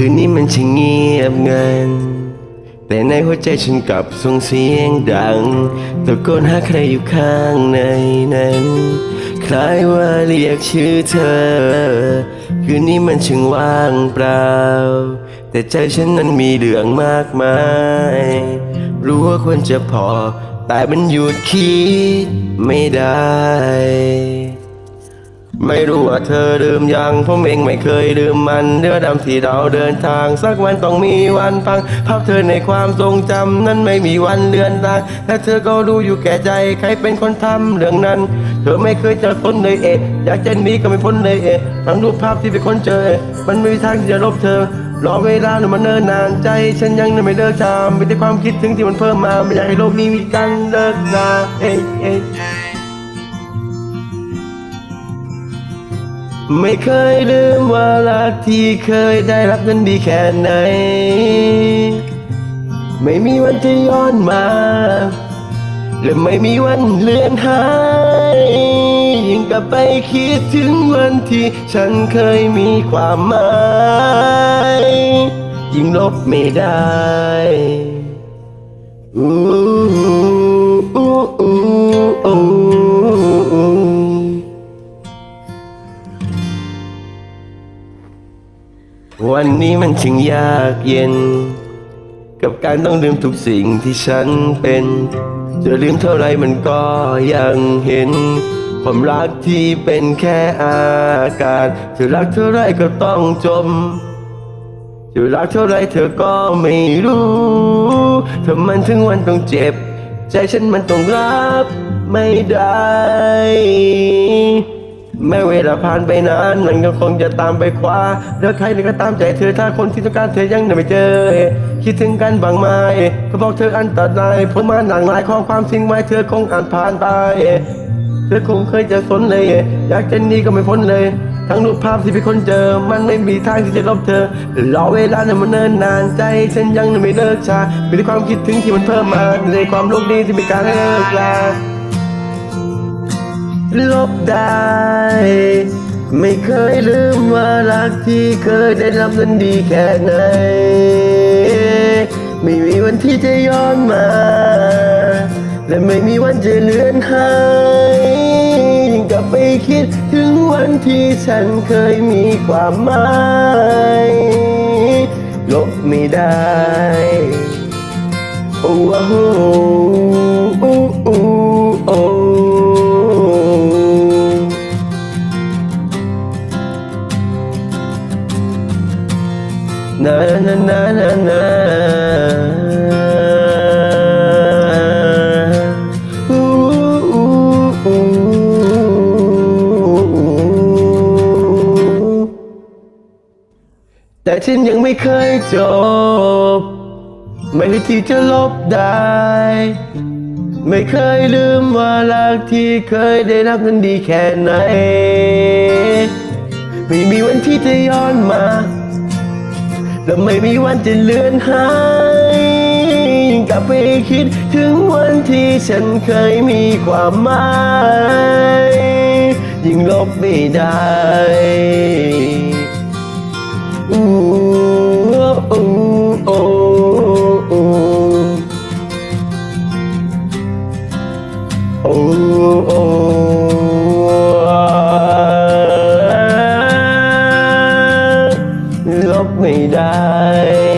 คืนนี้มันช่างเงียบงัน แต่ในหัวใจฉันกลับส่งเสียงดังตะโกนหาใครอยู่ข้างในนั้น คล้ายว่าเรียกชื่อเธอ คืนนี้มันช่างว่างเปล่า แต่ใจฉันนั้นมีเรื่องมากมาย รู้ว่าควรจะพอ แต่มันหยุดคิดไม่ได้ ไม่รู้ว่าเธอลืมยังผมเองไม่เคยลืมมันเรือดำที่เราเดินทาง สักวันต้องมีวันพังภาพเธอในความทรงจำนั้นไม่มีวันเลือนลางและเธอก็รู้อยู่แก่ใจใครเป็นคนทำเรื่องนั้น เธอไม่เคยจะพ้นเลยเอะอยากจะหนีก็ไม่พ้นเลยเอะทั้งรูปภาพที่เป็นคนเจอ มันไม่มีทางที่จะลบเธอรอเวลาหรือมันเนิ่นนานใจ ฉันยังไม่เลิกจำมีแต่ความคิดถึงที่มันเพิ่มมาไม่อยากให้โลกนี้มีการเลิกลาเอ้ย ไม่เคยลืมว่ารักที่เคยได้รับนั้นดีแค่ไหน ไม่มีวันจะย้อนมา และไม่มีวันเลือนหายยิ่งกลับไปคิดถึงวันที่ฉันเคยมีความหมายยิ่งลบไม่ได้ วันนี้มันช่างยากเย็น กับการต้องลืมทุกสิ่งที่ฉันเป็น จะลืมเท่าไรมันก็ยังเห็น ความรักที่เป็นแค่อากาศจะรักเท่าไรก็ต้องจมจะรักเท่าไรเธอก็ไม่รู้ถ้ามันถึงวันต้องเจ็บ ใจฉันมันต้องรับไม่ได้ แม้เวลาผ่านไปนานมันก็คงจะตามไปคว้าเลือกใครก็ตามใจเธอถ้าคนที่ต้องการเธอยังไม่เจอ คิดถึงกันบางไหมก็บอกเธออันตรายผมมาหนังหลายข้อความสิ่งไว้เธอคงอ่านผ่านไป เธอคงเคยจะสนเลย อยากจะหนีก็ไม่พ้นเลย ทั้งรูปภาพที่เป็นคนเจอ มันไม่มีทางที่จะลบเธอรอเวลาเนี่ยมันเนิ่นนานใจฉันยังไม่เลิกชามีแต่ความคิดถึงที่มันเพิ่มมาในความโลกนี้ที่เป็นการเลิกลา ลบได้ ไม่เคยลืมว่ารักที่เคยได้รับนั้นดีแค่ไหน ไม่มีวันที่จะย้อนมา และไม่มีวันจะเลือนหายยิ่งกลับไปคิดถึงวันที่ฉันเคยมีความหมายลบไม่ได้โอ้โห นานานานานาอู้อู้อู้แต่ฉันยังไม่เคยจบ ไม่ได้ที่จะลบได้ ไม่เคยลืมว่ารักที่เคยได้รับนั้นดีแค่ไหน ไม่มีวันที่จะย้อนมา และไม่มีวันจะเลือนหายยิ่งกลับไปคิดถึงวันที่ฉันเคยมีความหมายยิ่งลบไม่ได้อู้อู้โอ้โอ้ โอ้โอ้ลบไม่ได้